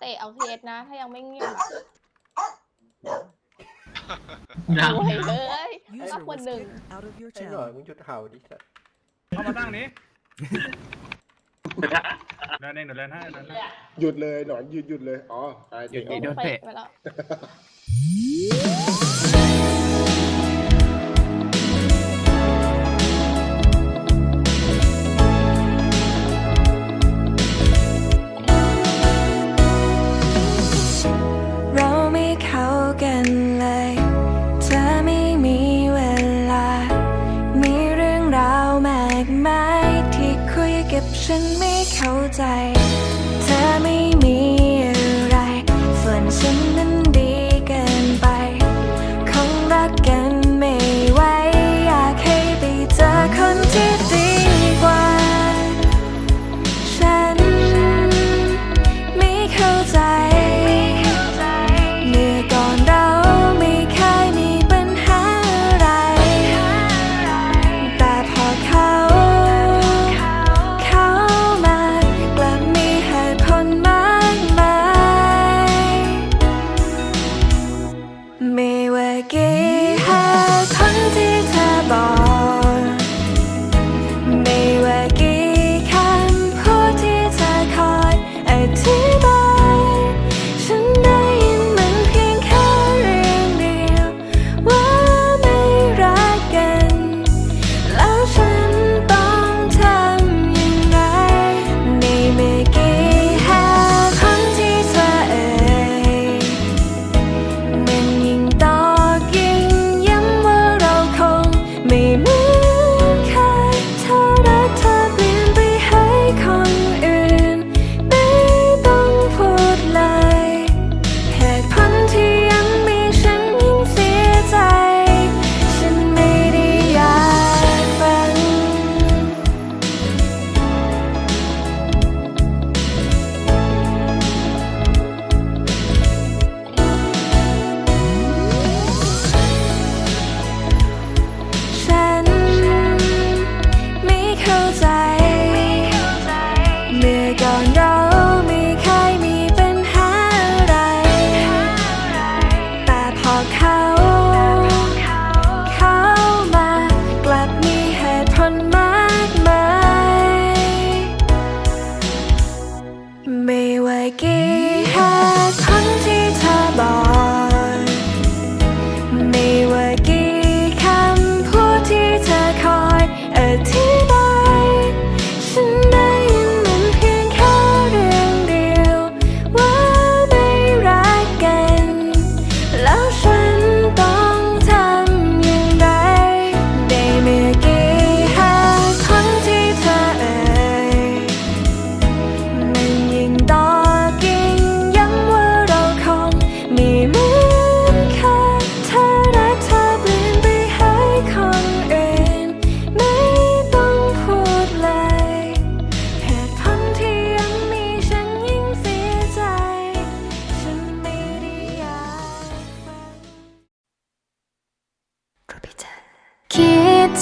เตะเอาเทสนะ ถ้ายังไม่เงียบดังโยเลยก็คนหนึ่งให้หน่อยมึงหยุดเห่าดิสัสเอามาตั้งนี้เดินเองเดี๋ยวนใหเดินให้หยุดเลยหนอนหยุดหยุดเลย อ๋อตายหยุดเตะ ไปแล้ว ฉันไม่เข้าใจ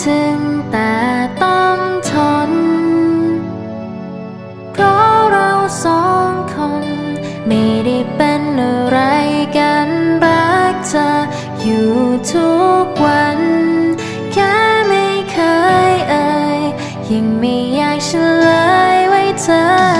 ถึงแต่ต้องทน เพราะเราสองคน ไม่ได้เป็นอะไรกันรักเธออยู่ทุกวัน แค่ไม่เคยเอ่ยยังไม่อยากเฉลยไว้เธอ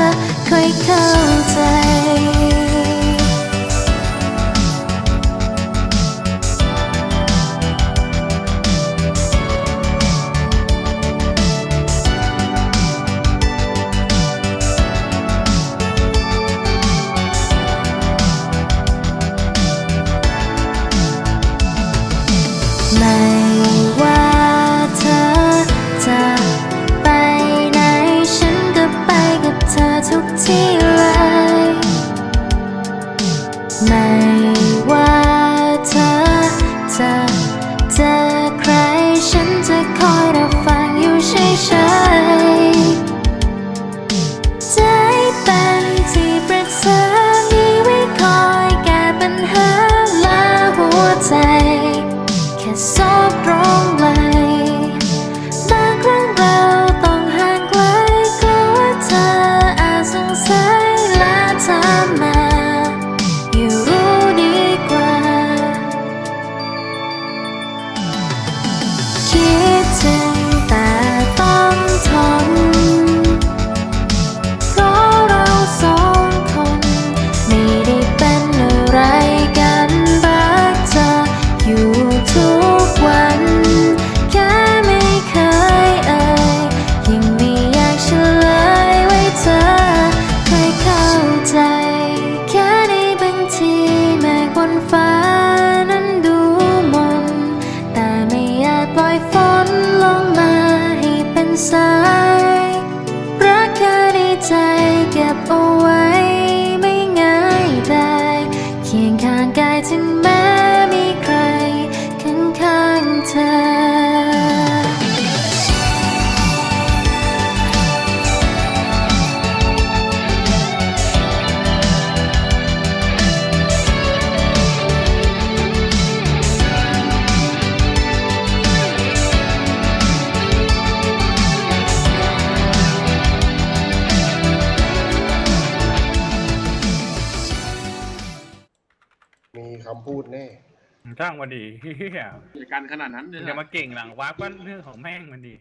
จะคอยรับฟังอยู่เฉย ปล่อยฝนลงมาให้เป็นสาย รักแค่ในใจเก็บเอาไว้ มีคำพูดแน่จ้างมาดีเฮียจัดการขนาดนั้นเลยจะมาเก่งหลังวาร์ปก็เรื่องของแม่งมันดี